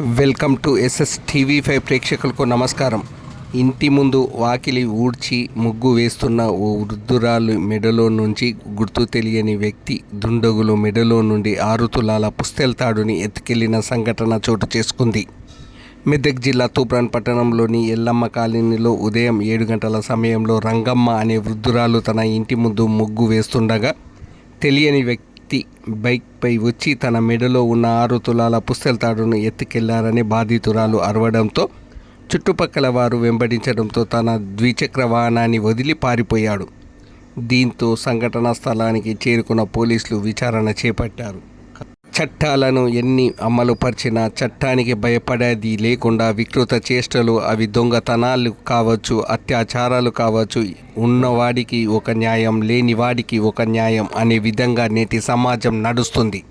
Welcome to SS TV five ప్రేక్షకులకు నమస్కారం. ఇంటి ముందు వాకిలి ఊడ్చి ముగ్గు వేస్తున్న ఓ వృద్ధురాలు మెడలో నుంచి గుర్తు తెలియని వ్యక్తి దుండగులు మెడలో నుండి ఆరు తులాల పుస్తెల్తాడుని ఎత్తుకెళ్ళిన సంఘటన చోటు చేసుకుంది. మెదక్ జిల్లా తూప్రాన్ పట్టణంలోని ఎల్లమ్మ కాలనీలో ఉదయం ఏడు గంటల సమయంలో రంగమ్మ అనే వృద్ధురాలు తన ఇంటి ముందు ముగ్గు వేస్తుండగా తెలియని వ్యక్తి బైక్పై వచ్చి తన మెడలో ఉన్న ఆరు తులాల పుస్తెల్తాడును ఎత్తుకెళ్ళారని బాధితురాలు అరవడంతో చుట్టుపక్కల వారు వెంబడించడంతో తన ద్విచక్ర వాహనాన్ని వదిలి పారిపోయాడు. దీంతో సంఘటనా స్థలానికి చేరుకున్న పోలీసులు విచారణ చేపట్టారు. చట్టాలను ఎన్ని అమలుపరిచినా చట్టానికి భయపడేది లేకుండా వికృత చేష్టలు అవి దొంగతనాలు కావచ్చు అత్యాచారాలు కావచ్చు ఉన్నవాడికి ఒక న్యాయం లేనివాడికి ఒక న్యాయం అనే విధంగా నేటి సమాజం నడుస్తుంది.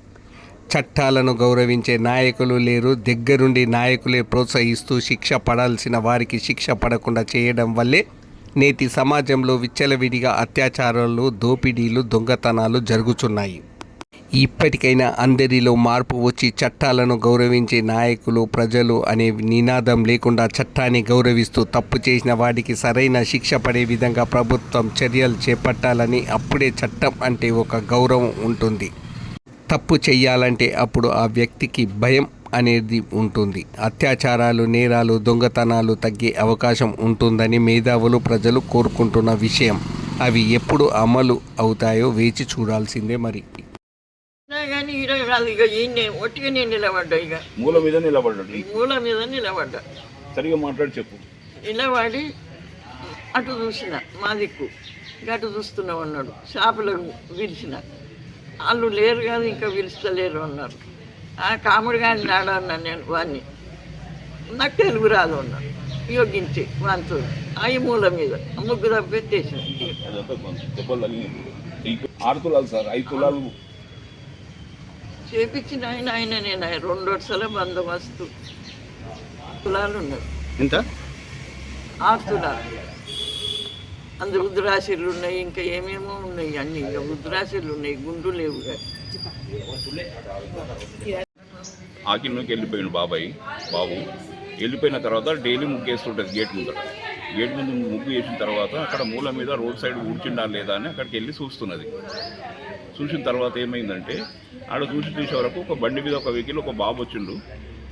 చట్టాలను గౌరవించే నాయకులు లేరు దగ్గరుండి నాయకులే ప్రోత్సహిస్తూ శిక్ష పడాల్సిన వారికి శిక్ష పడకుండా చేయడం వల్లే నేటి సమాజంలో విచ్చలవిడిగా అత్యాచారాలు దోపిడీలు దొంగతనాలు జరుగుతున్నాయి ఇప్పటికైనా అందరిలో మార్పు వచ్చి చట్టాలను గౌరవించే నాయకులు ప్రజలు అనే నినాదం లేకుండా చట్టాన్ని గౌరవిస్తూ తప్పు చేసిన వాడికి సరైన శిక్ష పడే విధంగా ప్రభుత్వం చర్యలు చేపట్టాలని అప్పుడే చట్టం అంటే ఒక గౌరవం ఉంటుంది. తప్పు చేయాలంటే అప్పుడు ఆ వ్యక్తికి భయం అనేది ఉంటుంది. అత్యాచారాలు నేరాలు దొంగతనాలు తగ్గే అవకాశం ఉంటుందని మేధావులు ప్రజలు కోరుకుంటున్న విషయం. అవి ఎప్పుడు అమలు అవుతాయో వేచి చూడాల్సిందే మరి. కానీ ఈడ కాదు ఇక ఈయన నేను నిలబడ్డా ఇక మూల మీద నిలబడ్డాడు మూల మీద నిలబడ్డా. సరిగా మాట్లాడి చెప్పు. నిలబడి అటు చూసిన మా దిక్కు. ఇక అటు చూస్తున్నాం అన్నాడు షాపులకు విరిచిన. వాళ్ళు లేరు కాదు ఇంకా విరుస్తలేరు అన్నారు. ఆ కాముడు కానీ నాడు అన్నాను నేను వాడిని నాకు తెలుగు రాదు అన్నాడు యోగించి ఆ ఈ మూల మీద. ముగ్గు. ఈ ఆరు తులాలు సార్ ఐదు తులాలు చేపించిన ఆయన ఆయన నేను రెండు వరుసల బందోబస్తు తులాలు ఉన్నది ఎంత? ఆరు తులాలు. అందులో రుద్రాశీలు ఉన్నాయి ఇంకా ఏమేమో ఉన్నాయి అన్ని. ఇక రుద్రాశీలు ఉన్నాయి గుండు లేవు ఇక. ఆకిల్లోకి వెళ్ళిపోయాడు బాబాయ్ బాబు. వెళ్ళిపోయిన తర్వాత డైలీ ముగ్గు వేస్తుంటుంది గేట్ ముందర. గేట్ ముందు ముగ్గు వేసిన తర్వాత అక్కడ మూల మీద రోడ్ సైడ్ ఊడ్చిండా లేదా అని అక్కడికి వెళ్ళి చూస్తున్నది. చూసిన తర్వాత ఏమైందంటే ఆడ చూసి చూసే వరకు ఒక బండి మీద ఒక వెహికల్ ఒక బాబు వచ్చిండు.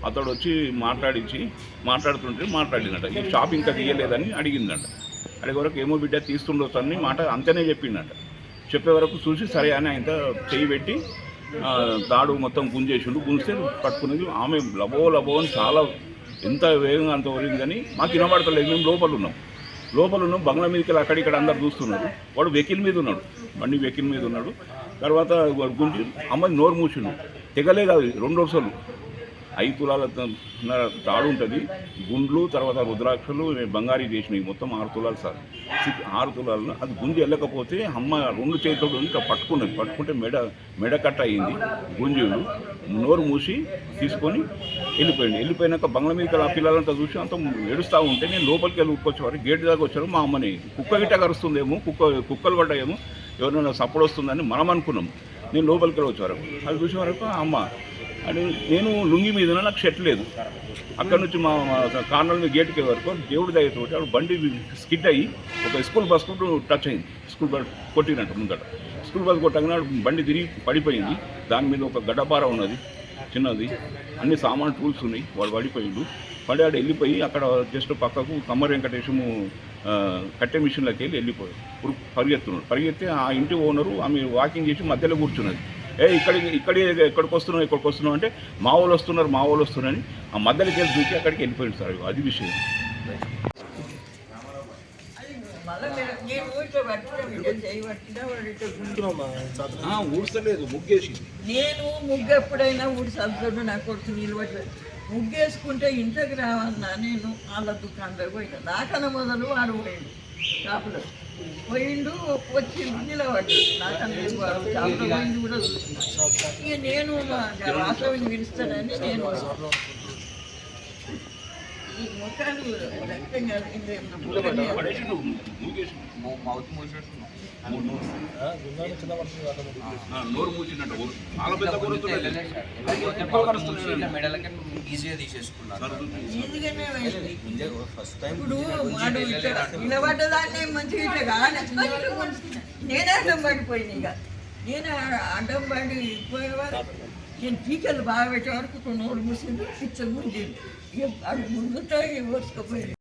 అతడు వచ్చి మాట్లాడించి మాట్లాడుతుంటే మాట్లాడిందట. ఈ షాప్ ఇంకా తీయలేదని అడిగిందంట. అడిగే వరకు ఏమో బిడ్డ తీస్తుండొచ్చు అని మాట అంతనే చెప్పిండట చెప్పే వరకు చూసి సరే అని ఆయన చెయ్యి పెట్టి దాడు తాడు మొత్తం గుంజేసిండు. గుంజితే పట్టుకునేది ఆమె లబో లబో అని చాలా ఎంత వేగంగా అంత ఒరిగిందని మాకు వినబడతలేదు. మేము లోపల ఉన్నాం. లోపల ఉన్నాం. బంగ్లా మీదకి వెళ్ళి అక్కడిక్కడ అందరు చూస్తున్నారు. వాడు వెహికల్ మీద ఉన్నాడు. బండి వెహికల్ మీద ఉన్నాడు. తర్వాత వాడు గుంజి అమ్మాయి నోరు మూసిండు. తెగలే కాదు రెండు రోజులు. ఐదు తులాల తాడు ఉంటుంది. గుండ్లు తర్వాత రుద్రాక్షలు బంగారీ చేసినవి మొత్తం ఆరు తులాలు సార్. ఆరు తులాలను అది గుంజి వెళ్ళకపోతే అమ్మ రెండు చేతులు ఇంకా పట్టుకున్నది. పట్టుకుంటే మెడ మెడ కట్ట అయింది. గుంజులు. నోరు మూసి తీసుకొని వెళ్ళిపోయింది వెళ్ళిపోయినాక బంగ్లా మీద ఆ పిల్లలంతా చూసి అంత ఏడుస్తూ ఉంటే నేను లోపలికి వెళ్ళి ఉక్కొచ్చేవారు గేట్ దాకా వచ్చారు. మా అమ్మని కుక్క గిట్ట కరుస్తుందేమో కుక్క కుక్కలు పడ్డాయేమో ఎవరైనా సపోర్ట్ వస్తుందని మనం అనుకున్నాం. నేను లోపలికి వెళ్ళి వచ్చేవారు అది చూసే వరకు అమ్మ అని నేను లుంగి మీద నాకు షర్ట్ లేదు. అక్కడ నుంచి మా కార్నర్ మీద గేట్కి వరకు దేవుడి దగ్గర తోటి బండి స్కిడ్ అయ్యి ఒక స్కూల్ బస్కు టచ్ అయింది. స్కూల్ బస్ కొట్టినట్టు ముందట. స్కూల్ బస్ కొట్టగానే బండి తిరిగి పడిపోయింది. దాని మీద ఒక గడ్డపార ఉన్నది చిన్నది. అన్ని సామాన్ టూల్స్ ఉన్నాయి. వాడు పడిపోయిండు. పడి ఆడ వెళ్ళిపోయి అక్కడ జస్ట్ పక్కకు కమ్మర్ వెంకటేశము కట్టే కట్టె మిషన్లోకి వెళ్ళి వెళ్ళిపోయాడు. ఇప్పుడు పరిగెత్తున్నాడు. పరిగెత్తి ఆ ఇంటి ఓనరు ఆమె వాకింగ్ చేసి మధ్యలో కూర్చున్నది. ఏ ఇక్కడ ఇక్కడ ఎక్కడికి వస్తున్నావు ఇక్కడికి వస్తున్నావు అంటే మా వాళ్ళు వస్తున్నారు మా వాళ్ళు వస్తున్నారని ఆ మధ్యలోకి వెళ్ళి దూకి అక్కడికి వెళ్ళిపోయింది సార్ అది విషయం. ఊడ్చలేదు ముగ్గేసి నేను ముగ్గు ఎప్పుడైనా ఊడి సర్దుడు నా కొడుకు నిలబడలేదు. ముగ్గేసుకుంటే ఇంటికి రావన్నా నేను వాళ్ళ దుకాణంలో పోయినా. నాకన్నా మొదలు వాడు పోయిండు. షాపులో పోయిండు వచ్చి పోయింది కూడా. ఇక నేను వాసవిని పిలుస్తానని నేను ఈ ముఖాలు మౌత్ మూసేస్తున్నాం నోరు మూసినట్టు. మెడలకి ఈజీగా అయింది. ఫస్ట్ టైం నిలబడ్డదాన్ని మంచిగా. నేనే అడ్డం పడిపోయింది ఇక. నేను అడ్డం పడి పోయేవారు నేను టీచర్లు బాగా పెట్టే వరకు నోరు మూసింది పిచ్చర్ ముందు అది ముందుతో వరుసకపోయింది